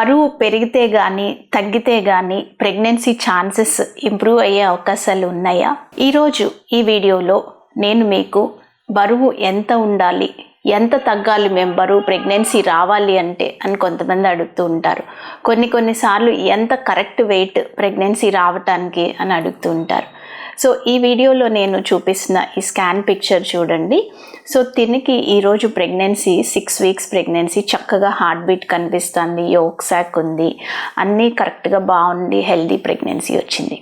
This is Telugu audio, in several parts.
బరువు పెరిగితే కానీ తగ్గితే కానీ ప్రెగ్నెన్సీ ఛాన్సెస్ ఇంప్రూవ్ అయ్యే అవకాశాలు ఉన్నాయా? ఈరోజు ఈ వీడియోలో నేను మీకు బరువు ఎంత ఉండాలి ఎంత తగ్గాలి మేము బరువు ప్రెగ్నెన్సీ రావాలి అంటే అని కొంతమంది అడుగుతూ ఉంటారు. కొన్ని కొన్నిసార్లు ఎంత కరెక్ట్ వెయిట్ ప్రెగ్నెన్సీ రావటానికి అని అడుగుతూ ఉంటారు. సో ఈ వీడియోలో నేను చూపిస్తున్న ఈ స్కాన్ పిక్చర్ చూడండి. సో తినికి ఈరోజు ప్రెగ్నెన్సీ సిక్స్ వీక్స్ ప్రెగ్నెన్సీ చక్కగా హార్ట్ బీట్ కనిపిస్తుంది యోక్ సాక్ ఉంది అన్నీ కరెక్ట్గా బాగుండి హెల్దీ ప్రెగ్నెన్సీ వచ్చింది.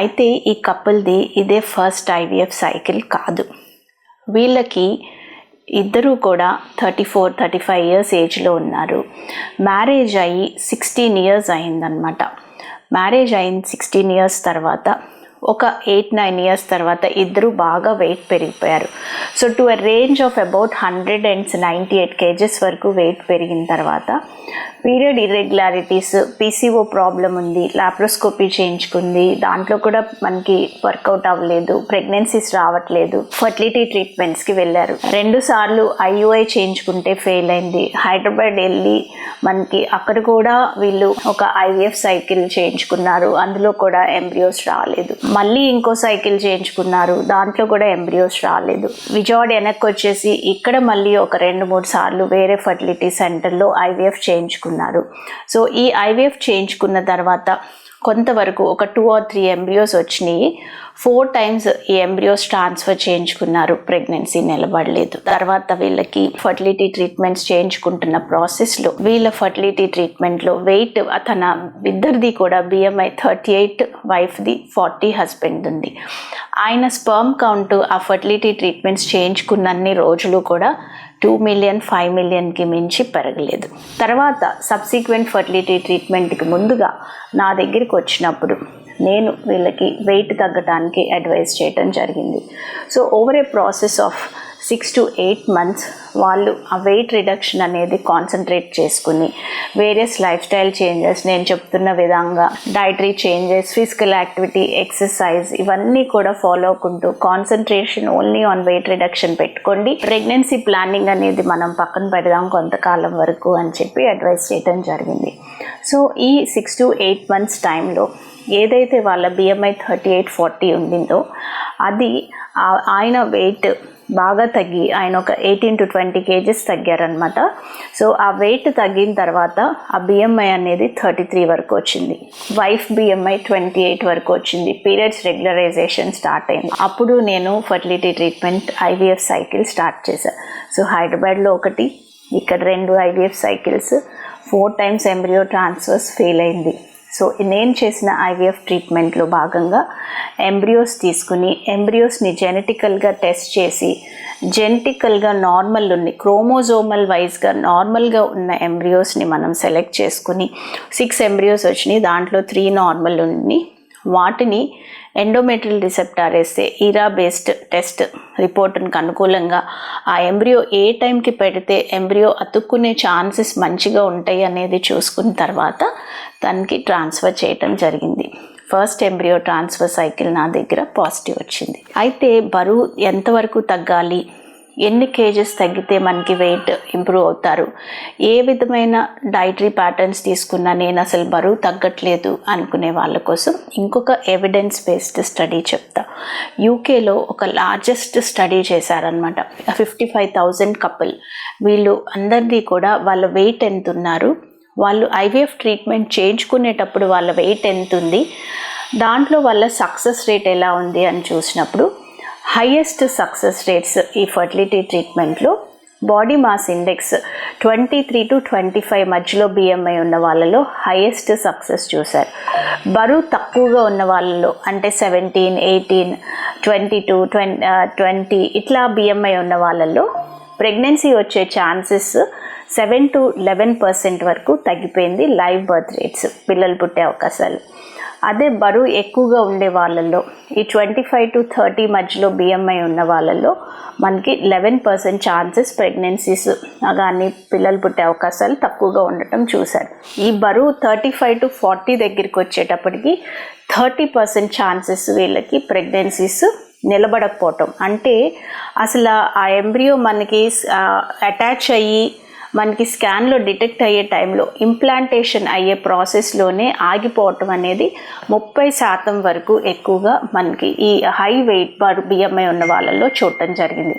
అయితే ఈ కపుల్ది ఇదే ఫస్ట్ ఐవీఎఫ్ సైకిల్ కాదు. వీళ్ళకి ఇద్దరూ కూడా thirty four thirty five years ఏజ్లో ఉన్నారు. మ్యారేజ్ అయ్యి సిక్స్టీన్ ఇయర్స్ అయిందనమాట మ్యారేజ్ అయిన సిక్స్టీన్ ఇయర్స్ తర్వాత ఒక ఎయిట్ నైన్ ఇయర్స్ తర్వాత ఇద్దరు బాగా weight పెరిగిపోయారు. So to a range of about hundred and ninety eight kgs వరకు వెయిట్ పెరిగిన తర్వాత పీరియడ్ ఇర్రెగ్యులారిటీస్ పీసీఓ ప్రాబ్లం ఉంది లాప్రోస్కోపీ చేయించుకుంది దాంట్లో కూడా మనకి వర్కౌట్ అవ్వలేదు ప్రెగ్నెన్సీస్ రావట్లేదు ఫర్టిలిటీ ట్రీట్మెంట్స్కి వెళ్ళారు. రెండు సార్లు ఐయుఐ చేయించుకుంటే ఫెయిల్ అయింది. హైదరాబాద్ వెళ్ళి మనకి అక్కడ కూడా వీళ్ళు ఒక ఐవీఎఫ్ సైకిల్ చేయించుకున్నారు. అందులో కూడా ఎంబ్రియోస్ రాలేదు. మళ్ళీ ఇంకో సైకిల్ చేయించుకున్నారు. దాంట్లో కూడా ఎంబ్రియోస్ రాలేదు. విజయవాడ వెనక్కి వచ్చేసి ఇక్కడ మళ్ళీ ఒక రెండు మూడు సార్లు వేరే ఫర్టిలిటీ సెంటర్లో ఐవీఎఫ్ చేయించుకున్నారు. సో ఈ ఐవీఎఫ్ చేయించుకున్న తర్వాత కొంతవరకు ఒక టూ ఆర్ త్రీ ఎంబ్రియోస్ వచ్చినాయి. ఫోర్ టైమ్స్ ఈ ఎంబ్రియోస్ ట్రాన్స్ఫర్ చేయించుకున్నారు. ప్రెగ్నెన్సీ నిలబడలేదు. తర్వాత వీళ్ళకి ఫర్టిలిటీ ట్రీట్మెంట్స్ చేయించుకుంటున్న ప్రాసెస్లో వీళ్ళ ఫర్టిలిటీ ట్రీట్మెంట్లో వెయిట్ తన ఇద్దరిది కూడా బిఎంఐ థర్టీ ఎయిట్ వైఫ్ది ఫార్టీ హస్బెండ్ ఉంది. ఆయన స్పర్మ్ కౌంట్ ఆ ఫర్టిలిటీ ట్రీట్మెంట్స్ చేయించుకున్నన్ని రోజులు కూడా టూ మిలియన్ ఫైవ్ మిలియన్కి మించి పెరగలేదు. తర్వాత సబ్సిక్వెంట్ ఫర్టిలిటీ ట్రీట్మెంట్కి ముందుగా నా దగ్గరికి వచ్చినప్పుడు నేను వీళ్ళకి వెయిట్ తగ్గటానికి అడ్వైస్ చేయటం జరిగింది. So over a process of six to eight months వాళ్ళు ఆ వెయిట్ రిడక్షన్ అనేది కాన్సన్ట్రేట్ చేసుకుని వేరియస్ లైఫ్ స్టైల్ చేంజెస్ నేను చెప్తున్న విధంగా dietary changes physical activity exercise ఇవన్నీ కూడా follow అవ్వకుంటూ concentration only on weight reduction పెట్టుకోండి. ప్రెగ్నెన్సీ ప్లానింగ్ అనేది మనం పక్కన పెడదాం కొంతకాలం వరకు అని చెప్పి అడ్వైస్ చేయడం జరిగింది. సో ఈ సిక్స్ టు ఎయిట్ మంత్స్ టైంలో ఏదైతే వాళ్ళ బిఎంఐ థర్టీ ఎయిట్ ఫార్టీ ఉండిందో అది ఆయన వెయిట్ బాగా తగ్గి ఆయన ఒక ఎయిటీన్ టు ట్వంటీ కేజెస్ తగ్గారనమాట సో ఆ వెయిట్ తగ్గిన తర్వాత ఆ బిఎంఐ అనేది థర్టీ త్రీ వరకు వచ్చింది. వైఫ్ బిఎంఐ ట్వంటీ ఎయిట్ వరకు వచ్చింది. పీరియడ్స్ రెగ్యులరైజేషన్ స్టార్ట్ అయింది. అప్పుడు నేను fertility treatment IVF cycle start చేశాను సో హైదరాబాద్లో ఒకటి ఇక్కడ రెండు IVF cycles four times embryo transfers fail అయింది. సో నేను చేసిన ఐవీఎఫ్ ట్రీట్మెంట్లో భాగంగా ఎంబ్రియోస్ తీసుకుని ఎంబ్రియోస్ని జెనెటికల్గా టెస్ట్ చేసి జెనెటికల్గా నార్మల్ ఉంది క్రోమోజోమల్ వైజ్గా నార్మల్గా ఉన్న ఎంబ్రియోస్ని మనం సెలెక్ట్ చేసుకుని సిక్స్ ఎంబ్రియోస్ వచ్చినాయి దాంట్లో త్రీ నార్మల్ ఉన్ని వాటిని ఎండోమెట్రియల్ రిసెప్టార్ వేస్తే ఈరా బేస్డ్ టెస్ట్ రిపోర్ట్కి అనుకూలంగా ఆ ఎంబ్రియో ఏ టైంకి పెడితే ఎంబ్రియో అతుక్కునే ఛాన్సెస్ మంచిగా ఉంటాయి అనేది చూసుకున్న తర్వాత తనకి ట్రాన్స్ఫర్ చేయటం జరిగింది. ఫస్ట్ ఎంబ్రియో ట్రాన్స్ఫర్ సైకిల్ నా దగ్గర పాజిటివ్ వచ్చింది. అయితే బరువు ఎంతవరకు తగ్గాలి? ఎన్ని కేజెస్ తగ్గితే మనకి వెయిట్ ఇంప్రూవ్ అవుతారు? ఏ విధమైన డైటరీ ప్యాటర్న్స్ తీసుకున్నా నేను అసలు బరువు తగ్గట్లేదు అనుకునే వాళ్ళ కోసం ఇంకొక ఎవిడెన్స్ బేస్డ్ స్టడీ చెప్తా. యూకేలో ఒక లార్జెస్ట్ స్టడీ చేశారనమాట ఫిఫ్టీ ఫైవ్ థౌజండ్ కపుల్. వీళ్ళు అందరిది కూడా వాళ్ళ వెయిట్ ఎంత ఉన్నారు? వాళ్ళు ఐవీఎఫ్ ట్రీట్మెంట్ చేయించుకునేటప్పుడు వాళ్ళ వెయిట్ ఎంత ఉంది? దాంట్లో వాళ్ళ సక్సెస్ రేట్ ఎలా ఉంది అని చూసినప్పుడు హయ్యెస్ట్ సక్సెస్ రేట్స్ ఈ fertility ట్రీట్మెంట్లో body mass index twenty three to twenty five మధ్యలో బిఎంఐ ఉన్న వాళ్ళలో హైయెస్ట్ సక్సెస్ చూశారు. బరువు తక్కువగా ఉన్న వాళ్ళలో అంటే seventeen eighteen twenty two twenty ఇట్లా బిఎంఐ ఉన్న వాళ్ళలో ప్రెగ్నెన్సీ వచ్చే chances seven to eleven percent వరకు తగ్గిపోయింది లైవ్ బర్త్ రేట్స్ పిల్లలు పుట్టే అవకాశాలు. అదే బరువు ఎక్కువగా ఉండే వాళ్ళల్లో. ఈ ట్వంటీ ఫైవ్ టు థర్టీ మధ్యలో బిఎంఐ ఉన్న వాళ్ళల్లో మనకి లెవెన్ పర్సెంట్ ఛాన్సెస్ ప్రెగ్నెన్సీస్ కానీ పిల్లలు పుట్టే అవకాశాలు తక్కువగా ఉండటం చూశారు. ఈ బరువు థర్టీ ఫైవ్ టు ఫార్టీ దగ్గరికి వచ్చేటప్పటికి థర్టీ పర్సెంట్ ఛాన్సెస్ వీళ్ళకి ప్రెగ్నెన్సీస్ నిలబడకపోవటం. అంటే అసలు ఆ ఎంబ్రియో మనకి అటాచ్ అయ్యి మనకి స్కాన్లో డిటెక్ట్ అయ్యే టైంలో ఇంప్లాంటేషన్ అయ్యే ప్రాసెస్లోనే ఆగిపోవటం అనేది ముప్పై శాతం వరకు ఎక్కువగా మనకి ఈ హై వెయిట్ బిఎంఐ ఉన్న వాళ్ళల్లో చూడటం జరిగింది.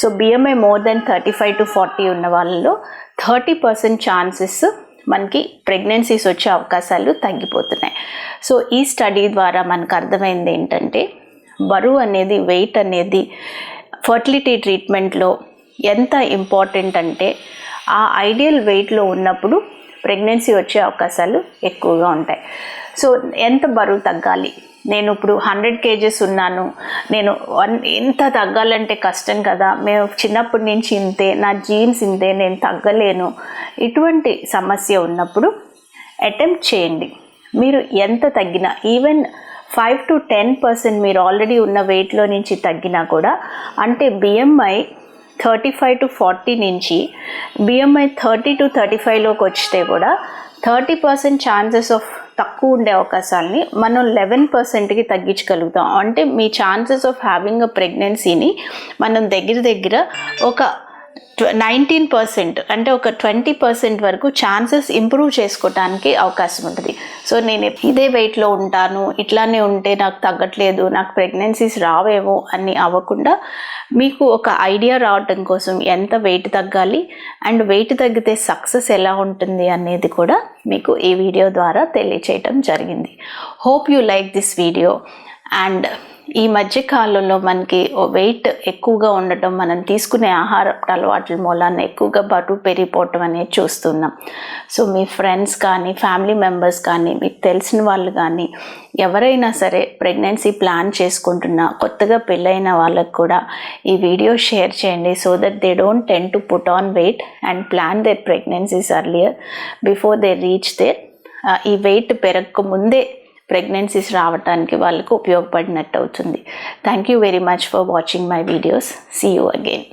So BMI more than thirty five to forty ఉన్న వాళ్ళలో థర్టీ పర్సెంట్ ఛాన్సెస్ మనకి ప్రెగ్నెన్సీస్ వచ్చే అవకాశాలు తగ్గిపోతున్నాయి. సో ఈ స్టడీ ద్వారా మనకు అర్థమైంది ఏంటంటే బరువు అనేది వెయిట్ అనేది ఫర్టిలిటీ ట్రీట్మెంట్లో ఎంత ఇంపార్టెంట్ అంటే ఆ ఐడియల్ వెయిట్లో ఉన్నప్పుడు ప్రెగ్నెన్సీ వచ్చే అవకాశాలు ఎక్కువగా ఉంటాయి. సో ఎంత బరువు తగ్గాలి? నేను ఇప్పుడు హండ్రెడ్ కేజెస్ ఉన్నాను. నేను వన్ ఎంత తగ్గాలంటే కష్టం కదా. మేము చిన్నప్పటి నుంచి ఇంతే నా జీన్స్ ఇంతే నేను తగ్గలేను. ఇటువంటి సమస్య ఉన్నప్పుడు అటెంప్ట్ చేయండి. మీరు ఎంత తగ్గినా even five to ten percent మీరు ఆల్రెడీ ఉన్న వెయిట్లో నుంచి తగ్గినా కూడా అంటే BMI thirty five to forty నుంచి బిఎంఐ థర్టీ టు థర్టీ ఫైవ్లోకి వచ్చితే కూడా థర్టీ పర్సెంట్ ఛాన్సెస్ ఆఫ్ తక్కువ ఉండే అవకాశాలని మనం లెవెన్ పర్సెంట్కి తగ్గించగలుగుతాం. అంటే మీ ఛాన్సెస్ ఆఫ్ హ్యావింగ్ అ ప్రెగ్నెన్సీని మనం దగ్గర దగ్గర ఒక నైన్టీన్ పర్సెంట్ అంటే ఒక ట్వంటీ పర్సెంట్ వరకు ఛాన్సెస్ ఇంప్రూవ్ చేసుకోవటానికి అవకాశం ఉంటుంది. సో నేను ఇదే వెయిట్లో ఉంటాను ఇట్లానే ఉంటే నాకు తగ్గట్లేదు నాకు ప్రెగ్నెన్సీస్ రావేమో అని అవ్వకుండా మీకు ఒక ఐడియా రావటం కోసం ఎంత వెయిట్ తగ్గాలి అండ్ వెయిట్ తగ్గితే సక్సెస్ ఎలా ఉంటుంది అనేది కూడా మీకు ఈ వీడియో ద్వారా తెలియచేయటం జరిగింది. Hope you like this video and ఈ మధ్య కాలంలో మనకి వెయిట్ ఎక్కువగా ఉండటం మనం తీసుకునే ఆహార అలవాట్ల మూలాన ఎక్కువగా బరువు పెరిగిపోవటం అనేది చూస్తున్నాం. సో మీ ఫ్రెండ్స్ కానీ ఫ్యామిలీ మెంబర్స్ కానీ మీకు తెలిసిన వాళ్ళు కానీ ఎవరైనా సరే ప్రెగ్నెన్సీ ప్లాన్ చేసుకుంటున్నా కొత్తగా పెళ్ళైన వాళ్ళకు కూడా ఈ వీడియో షేర్ చేయండి. So that they don't tend to put on weight and plan their pregnancies earlier before they reach their ఈ వెయిట్ పెరగక ముందే ప్రెగ్నెన్సీస్ రావడానికి వాళ్ళకు ఉపయోగపడినట్టు అవుతుంది. Thank you very much for watching my videos see you again